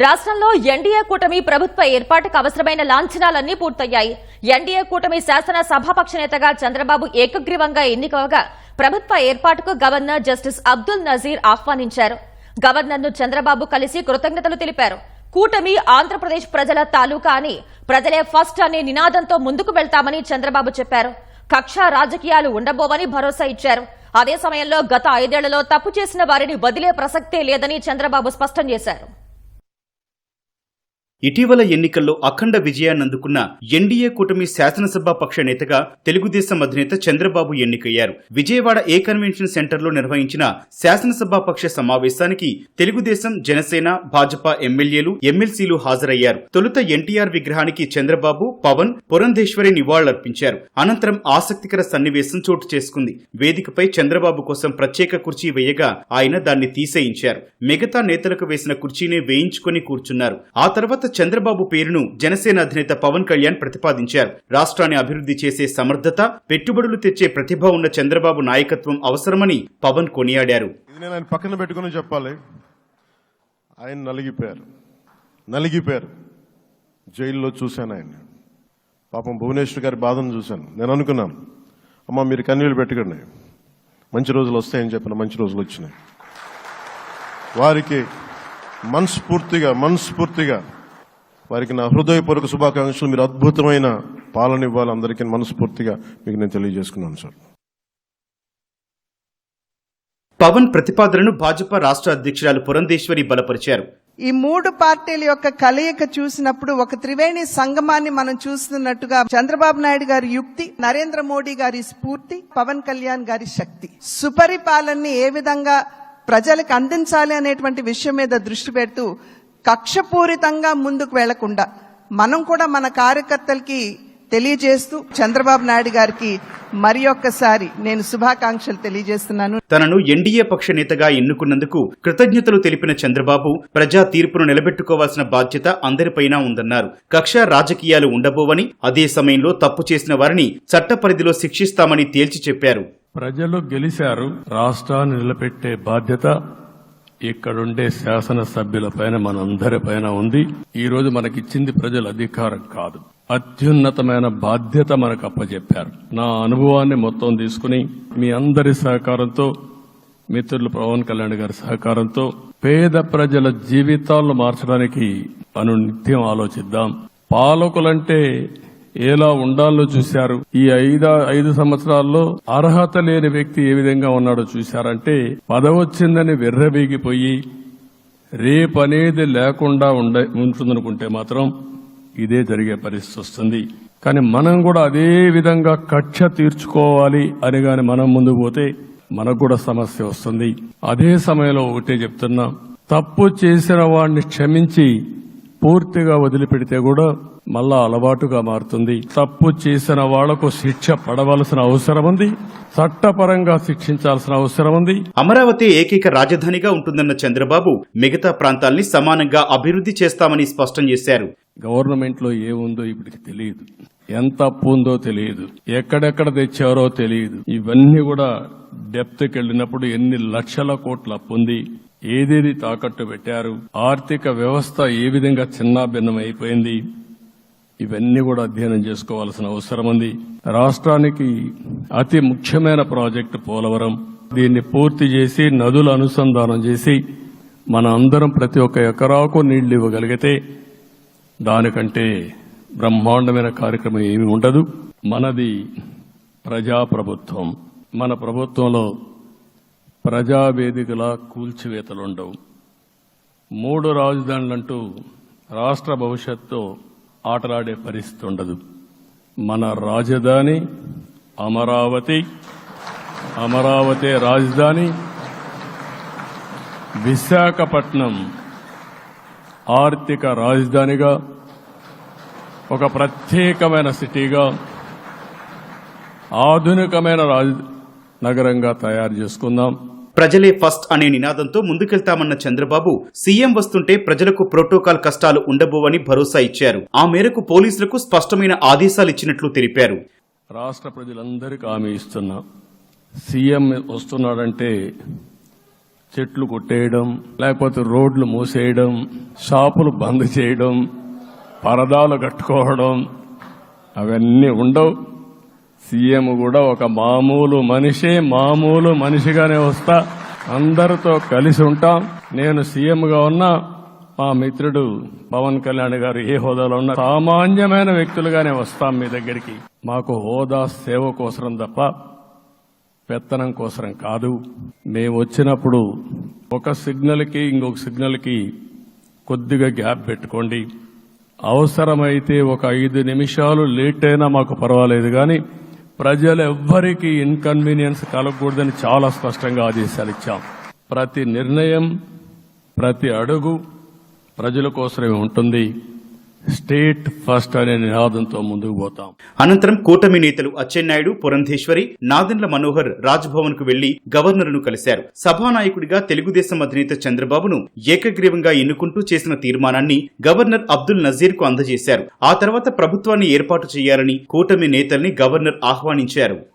రాష్ట్రంలో ఎన్డీఏ కూటమి ప్రభుత్వ ఏర్పాటుకు అవసరమైన లాంఛనాలన్నీ పూర్తయ్యాయి. ఎన్డీఏ కూటమి శాసన సభాపక్ష నేతగా చంద్రబాబు ఏకగ్రీవంగా ఎన్నికవగా ప్రభుత్వ ఏర్పాటుకు గవర్నర్ జస్టిస్ అబ్దుల్ నజీర్ ఆహ్వానించారు. గవర్నర్ను చంద్రబాబు కలిసి కృతజ్ఞతలు తెలిపారు. కూటమి ఆంధ్రప్రదేశ్ ప్రజల తాలూకా అని ప్రజలే ఫస్ట్ అనే నినాదంతో ముందుకు వెళ్తామని చంద్రబాబు చెప్పారు. కక్ష రాజకీయాలు ఉండబోవని భరోసా ఇచ్చారు. అదే సమయంలో గత ఐదేళ్ళలో తప్పు చేసిన వారిని వదిలే ప్రసక్తే లేదని చంద్రబాబు స్పష్టం చేశారు. ఇటీవల ఎన్నికల్లో అఖండ విజయాన్ని అందుకున్న ఎన్డీఏ కూటమి శాసనసభ పక్ష నేతగా తెలుగుదేశం అధినేత చంద్రబాబు ఎన్నికయ్యారు. విజయవాడ ఏ కన్వెన్షన్ సెంటర్లో నిర్వహించిన శాసనసభ పక్ష సమావేశానికి తెలుగుదేశం జనసేన భాజపా ఎమ్మెల్యేలు ఎమ్మెల్సీలు హాజరయ్యారు. తొలుత ఎన్టీఆర్ విగ్రహానికి చంద్రబాబు పవన్ పురంధేశ్వరి నివాళులర్పించారు. అనంతరం ఆసక్తికర సన్నివేశం చోటు చేసుకుంది. వేదికపై చంద్రబాబు కోసం ప్రత్యేక కుర్చీ వేయగా ఆయన దాన్ని తీసేయించారు. మిగతా నేతలకు వేసిన కుర్చీనే వేయించుకొని కూర్చున్నారు. ఆ తర్వాత చంద్రబాబు పేరును జనసేన అధినేత పవన్ కళ్యాణ్ ప్రతిపాదించారు. రాష్ట్రాన్ని అభివృద్ధి చేసే సమర్థత పెట్టుబడులు తెచ్చే ప్రతిభ ఉన్న చంద్రబాబు నాయకత్వం అవసరమని పవన్ కొనియాడారు. ఇది నేను ఆయన పక్కన పెట్టుకుని చెప్పాలి. ఆయన నలిగిపోయారు. నలిగిపోయారు. జైల్లో చూశాను ఆయన పాపం భువనేశ్వర్ గారి బాధను చూశాను. నేను అనుకున్నాను అమ్మ మీరు కన్నీళ్ళు పెట్టుకోండి. మంచి రోజులు వస్తాయని చెప్పిన మంచి రోజులు వచ్చినాయి. వారికి మనస్ఫూర్తిగా మనస్ఫూర్తిగా వారికి నా హృదయపూర్వక శుభాకాంక్షలు. మీరు అద్భుతమైన పాలన ఇవ్వాలి అందరికీ మనస్ఫూర్తిగా మీకు నేను తెలియజేసుకున్నాను సార్. పవన్ ప్రతిపాదనను భాజపా రాష్ట్ర అధ్యక్షురాలు పురంధేశ్వరి బలపరిచారు. ఈ మూడు పార్టీల యొక్క కలయిక చూసినప్పుడు ఒక త్రివేణి సంగమాన్ని మనం చూస్తున్నట్టుగా చంద్రబాబు నాయుడు గారి యుక్తి నరేంద్ర మోడీ గారి స్ఫూర్తి పవన్ కళ్యాణ్ గారి శక్తి. సుపరిపాలనని ఏ విధంగా ప్రజలకు అందించాలి అనేటువంటి విషయం మీద దృష్టి పెడుతూ కక్షపూరితంగా ముందుకు వెళ్ళకుండా మనం కూడా మన కార్యకర్తలకి తెలియజేస్తూ చంద్రబాబు నాయుడు గారికి మరి ఒక్కసారి నేను శుభాకాంక్షలు తెలియజేస్తున్నాను. తనను ఎన్డీఏ పక్ష నేతగా ఎన్నుకున్నందుకు కృతజ్ఞతలు తెలిపిన చంద్రబాబు ప్రజా తీర్పును నిలబెట్టుకోవాల్సిన బాధ్యత అందరిపైనా ఉందన్నారు. కక్ష రాజకీయాలు ఉండబోవని అదే సమయంలో తప్పు చేసిన వారిని చట్ట పరిధిలో శిక్షిస్తామని తేల్చి చెప్పారు. ప్రజలు గెలిచారు రాష్ట్రాన్ని నిలబెట్టే బాధ్యత ఇక్కడుండే శాసనసభ్యుల పైన మనందరి పైన ఉంది. ఈ రోజు మనకిచ్చింది ప్రజల అధికారం కాదు. అత్యున్నతమైన బాధ్యత మనకు అప్పచెప్పారు నా అనుభవాన్ని మొత్తం తీసుకుని మీ అందరి సహకారంతో మిత్రులు పవన్ కళ్యాణ్ గారి సహకారంతో పేద ప్రజల జీవితాలను మార్చడానికి మనం నిత్యం ఆలోచిద్దాం. పాలకులంటే ఎలా ఉండాలో చూశారు. ఈ ఐదు ఐదు సంవత్సరాల్లో అర్హత లేని వ్యక్తి ఏ విధంగా ఉన్నాడో చూశారంటే పదవచ్చిందని వెర్రబీగిపోయి రేపనేది లేకుండా ఉండ ఉంటుందనుకుంటే మాత్రం ఇదే జరిగే పరిస్థితి వస్తుంది కానీ మనం కూడా అదే విధంగా కక్ష తీర్చుకోవాలి అని గాని మనం ముందు పోతే మనకు కూడా సమస్య వస్తుంది. అదే సమయంలో ఒకటే చెప్తున్నా. తప్పు చేసిన వాడిని క్షమించి పూర్తిగా వదిలిపెడితే కూడా మళ్ళా అలవాటుగా మారుతుంది. తప్పు చేసిన వాళ్ళకు శిక్ష పడవలసిన అవసరం ఉంది. చట్టపరంగా శిక్షించాల్సిన అవసరం ఉంది. అమరావతి ఏకైక రాజధానిగా ఉంటుందన్న చంద్రబాబు మిగతా ప్రాంతాల్ని సమానంగా అభివృద్ధి చేస్తామని స్పష్టం చేశారు. గవర్నమెంట్లో ఏముందో ఇప్పటికి తెలియదు. ఎంత అప్పు ఉందో తెలియదు. ఎక్కడెక్కడ తెచ్చారో తెలియదు. ఇవన్నీ కూడా డెప్త్కి వెళ్ళినప్పుడు ఎన్ని లక్షల కోట్ల అప్పు ఉంది ఏదేది తాకట్టు పెట్టారు? ఆర్థిక వ్యవస్థ ఏ విధంగా చిన్నాభిన్నం అయిపోయింది ఇవన్నీ కూడా అధ్యయనం చేసుకోవాల్సిన అవసరం ఉంది రాష్ట్రానికి అతి ముఖ్యమైన ప్రాజెక్టు పోలవరం. దీన్ని పూర్తి చేసి నదుల అనుసంధానం చేసి మన అందరం ప్రతి ఒక్క ఎకరాకు నీళ్ళు ఇవ్వగలిగితే దానికంటే బ్రహ్మాండమైన కార్యక్రమం ఏమీ ఉండదు. మనది ప్రజాప్రభుత్వం. మన ప్రభుత్వంలో ప్రజావేదికలా కూల్చివేతలుండవు. మూడు రాజధానులంటూ రాష్ట్ర భవిష్యత్తు ఆటలాడే పరిస్థితి ఉండదు మన రాజధాని అమరావతి అమరావతి రాజధాని విశాఖపట్నం ఆర్థిక రాజధానిగా ఒక ప్రత్యేకమైన సిటీగా ఆధునికమైన రాజ నగరంగా తయారు చేసుకుందాం. ప్రజలే ఫస్ట్ అనే నినాదంతో ముందుకెళ్తామన్న చంద్రబాబు సీఎం వస్తుంటే ప్రజలకు ప్రోటోకాల్ కష్టాలు ఉండబోవని భరోసా ఇచ్చారు. ఆ మేరకు పోలీసులకు స్పష్టమైన ఆదేశాలు ఇచ్చినట్లు తెలిపారు. రాష్ట్ర ప్రజలందరికీ హామీ ఇస్తున్నా. సీఎం వస్తున్నాడంటే చెట్లు కొట్టేయడం లేకపోతే రోడ్లు మూసేయడం షాపులు బంద్ చేయడం పరదాలు కట్టుకోవడం అవన్నీ ఉండవు. సీఎం కూడా ఒక మామూలు మనిషి మామూలు మనిషిగానే వస్తా. అందరితో కలిసి ఉంటాం. నేను సీఎంగా ఉన్నా మా మిత్రుడు పవన్ కళ్యాణ్ గారు ఏ హోదాలో ఉన్న సామాన్యమైన వ్యక్తులుగానే వస్తాం మీ దగ్గరికి. మాకు హోదా సేవ కోసరం తప్ప పెత్తనం కోసరం కాదు. మేము వచ్చినప్పుడు ఒక సిగ్నల్కి ఇంకొక సిగ్నల్కి కొద్దిగా గ్యాప్ పెట్టుకోండి. అవసరమైతే ఒక ఐదు నిమిషాలు లేట్ అయినా మాకు పర్వాలేదు కానీ ప్రజలు ఎవ్వరికీ ఇన్కన్వీనియన్స్ కలగకూడదని చాలా స్పష్టంగా ఆదేశాలు ఇచ్చాం. ప్రతి నిర్ణయం ప్రతి అడుగు ప్రజల కోసమే ఉంటుంది. స్టేట్ ఫస్ట్ అనే నినాదంతో ముందుకు పోతాం. అనంతరం కూటమి నేతలు అచ్చెన్నాయుడు పురంధేశ్వరి నాదెండ్ల మనోహర్ రాజ్భవన్కు వెళ్ళి గవర్నర్ను కలిశారు. సభానాయకుడిగా తెలుగుదేశం అధినేత చంద్రబాబును ఏకగ్రీవంగా ఎన్నుకుంటూ చేసిన తీర్మానాన్ని గవర్నర్ అబ్దుల్ నజీర్కు అందజేశారు. ఆ తర్వాత ప్రభుత్వాన్ని ఏర్పాటు చేయాలని కూటమి నేతల్ని గవర్నర్ ఆహ్వానించారు.